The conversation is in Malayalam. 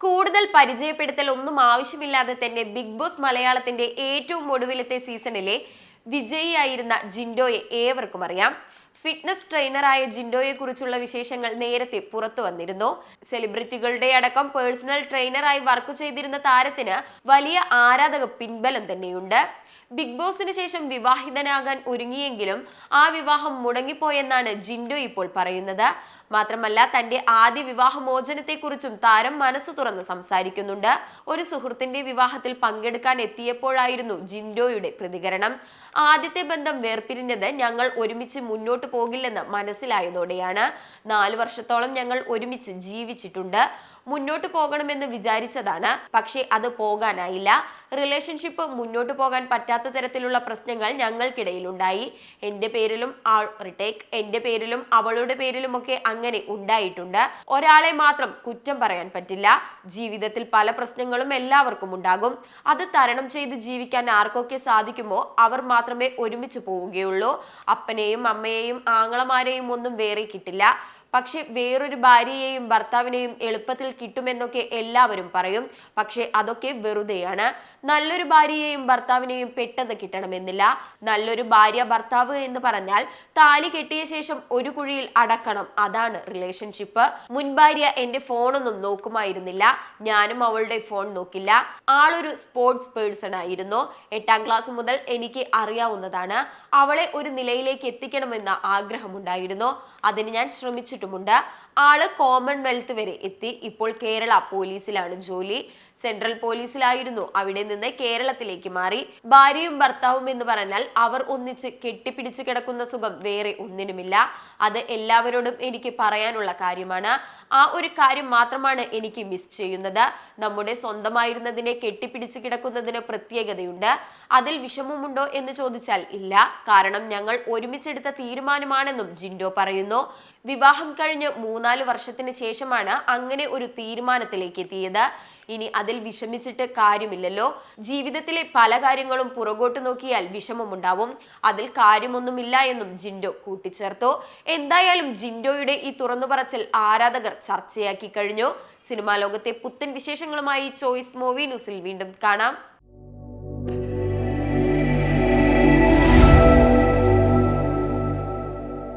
കൂടുതൽ പരിചയപ്പെടുത്തൽ ഒന്നും ആവശ്യമില്ലാതെ തന്നെ ബിഗ് ബോസ് മലയാളത്തിന്റെ ഏറ്റവും ഒടുവിലത്തെ സീസണിലെ വിജയിയായിരുന്ന ജിൻഡോയെ ഏവർക്കും അറിയാം. ഫിറ്റ്നസ് ട്രെയിനറായ ജിൻഡോയെ കുറിച്ചുള്ള വിശേഷങ്ങൾ നേരത്തെ പുറത്തു വന്നിരുന്നു. സെലിബ്രിറ്റികളുടെ അടക്കം പേഴ്സണൽ ട്രെയിനറായി വർക്ക് ചെയ്തിരുന്ന താരത്തിന് വലിയ ആരാധക പിൻബലം തന്നെയുണ്ട്. ബിഗ് ബോസിന് ശേഷം വിവാഹിതനാകാൻ ഒരുങ്ങിയെങ്കിലും ആ വിവാഹം മുടങ്ങിപ്പോയെന്നാണ് ജിൻഡോ ഇപ്പോൾ പറയുന്നത്. മാത്രമല്ല തന്റെ ആദ്യ വിവാഹമോചനത്തെക്കുറിച്ചും താരം മനസ്സ് തുറന്ന് സംസാരിക്കുന്നുണ്ട്. ഒരു സുഹൃത്തിന്റെ വിവാഹത്തിൽ പങ്കെടുക്കാൻ എത്തിയപ്പോഴായിരുന്നു ജിൻഡോയുടെ പ്രതികരണം. ആദ്യത്തെ ബന്ധം വേർപിരിഞ്ഞത് ഞങ്ങൾ ഒരുമിച്ച് മുന്നോട്ട് പോകില്ലെന്ന് മനസ്സിലായതോടെയാണ്. നാലു വർഷത്തോളം ഞങ്ങൾ ഒരുമിച്ച് ജീവിച്ചിട്ടുണ്ട്. മുന്നോട്ട് പോകണമെന്ന് വിചാരിച്ചതാണ്. പക്ഷേ അത് പോകാനായില്ല. റിലേഷൻഷിപ്പ് മുന്നോട്ട് പോകാൻ പറ്റാത്ത തരത്തിലുള്ള പ്രശ്നങ്ങൾ ഞങ്ങൾക്കിടയിലുണ്ടായി. എന്റെ പേരിലും ആൾ റിട്ടേക്ക് എന്റെ പേരിലും അവളുടെ പേരിലുമൊക്കെ അങ്ങനെ ഉണ്ടായിട്ടുണ്ട്. ഒരാളെ മാത്രം കുറ്റം പറയാൻ പറ്റില്ല. ജീവിതത്തിൽ പല പ്രശ്നങ്ങളും എല്ലാവർക്കും ഉണ്ടാകും. അത് തരണം ചെയ്ത് ജീവിക്കാൻ ആർക്കൊക്കെ സാധിക്കുമോ? അവർ മാത്രമേ ഒരുമിച്ച് പോവുകയുള്ളൂ. അപ്പനെയും അമ്മയെയും ആങ്ങളമാരെയും ഒന്നും വേറെ കിട്ടില്ല. പക്ഷെ വേറൊരു ഭാര്യയെയും ഭർത്താവിനെയും എളുപ്പത്തിൽ കിട്ടുമെന്നൊക്കെ എല്ലാവരും പറയും. പക്ഷെ അതൊക്കെ വെറുതെയാണ്. നല്ലൊരു ഭാര്യയെയും ഭർത്താവിനെയും പെട്ടെന്ന് കിട്ടണമെന്നില്ല. നല്ലൊരു ഭാര്യ ഭർത്താവ് എന്ന് പറഞ്ഞാൽ താലി കെട്ടിയ ശേഷം ഒരു കുഴിയിൽ അടക്കണം. അതാണ് റിലേഷൻഷിപ്പ് മുൻ ഭാര്യ എന്റെ ഫോണൊന്നും നോക്കുമായിരുന്നില്ല. ഞാനും അവളുടെ ഫോൺ നോക്കില്ല. ആളൊരു സ്പോർട്സ് പേഴ്സൺ ആയിരുന്നു. എട്ടാം ക്ലാസ് മുതൽ എനിക്ക് അറിയാവുന്നതാണ്. അവളെ ഒരു നിലയിലേക്ക് എത്തിക്കണമെന്ന ആഗ്രഹമുണ്ടായിരുന്നു. അതിന് ഞാൻ ശ്രമിച്ചിട്ടുമുണ്ട് ആൾ കോമൺവെൽത്ത് വരെ എത്തി. ഇപ്പോൾ കേരള പോലീസിലാണ് ജോലി. സെൻട്രൽ പോലീസിലായിരുന്നു. അവിടെ നിന്ന് കേരളത്തിലേക്ക് മാറി. ഭാര്യയും ഭർത്താവും എന്ന് പറഞ്ഞാൽ അവർ ഒന്നിച്ച് കെട്ടിപ്പിടിച്ചു കിടക്കുന്ന സുഖം വേറെ ഒന്നിനുമില്ല. അത് എല്ലാവരോടും എനിക്ക് പറയാനുള്ള കാര്യമാണ്. ആ ഒരു കാര്യം മാത്രമാണ് എനിക്ക് മിസ് ചെയ്യുന്നത്. നമ്മുടെ സ്വന്തമായിരുന്നതിനെ കെട്ടിപ്പിടിച്ചു കിടക്കുന്നതിന് പ്രത്യേകതയുണ്ട്. അതിൽ വിഷമമുണ്ടോ എന്ന് ചോദിച്ചാൽ ഇല്ല. കാരണം ഞങ്ങൾ ഒരുമിച്ചെടുത്ത തീരുമാനമാണെന്നും ജിൻഡോ പറയുന്നു. വിവാഹം കഴിഞ്ഞ് മൂന്നാൽ വർഷത്തിന് ശേഷമാണ് അങ്ങനെ ഒരു തീരുമാനത്തിലേക്ക് എത്തിയത്. ഇനി അതിൽ വിഷമിച്ചിട്ട് കാര്യമില്ലല്ലോ. ജീവിതത്തിലെ പല കാര്യങ്ങളും പുറകോട്ട് നോക്കിയാൽ വിഷമമുണ്ടാവും. അതിൽ കാര്യമൊന്നുമില്ല എന്നും ജിൻഡോ കൂട്ടിച്ചേർത്തു. എന്തായാലും ജിൻഡോയുടെ ഈ തുറന്നു ആരാധകർ ചർച്ചയാക്കി കഴിഞ്ഞു. സിനിമാ ലോകത്തെ പുത്തൻ വിശേഷങ്ങളുമായി ചോയ്സ് മൂവി ന്യൂസിൽ വീണ്ടും കാണാം.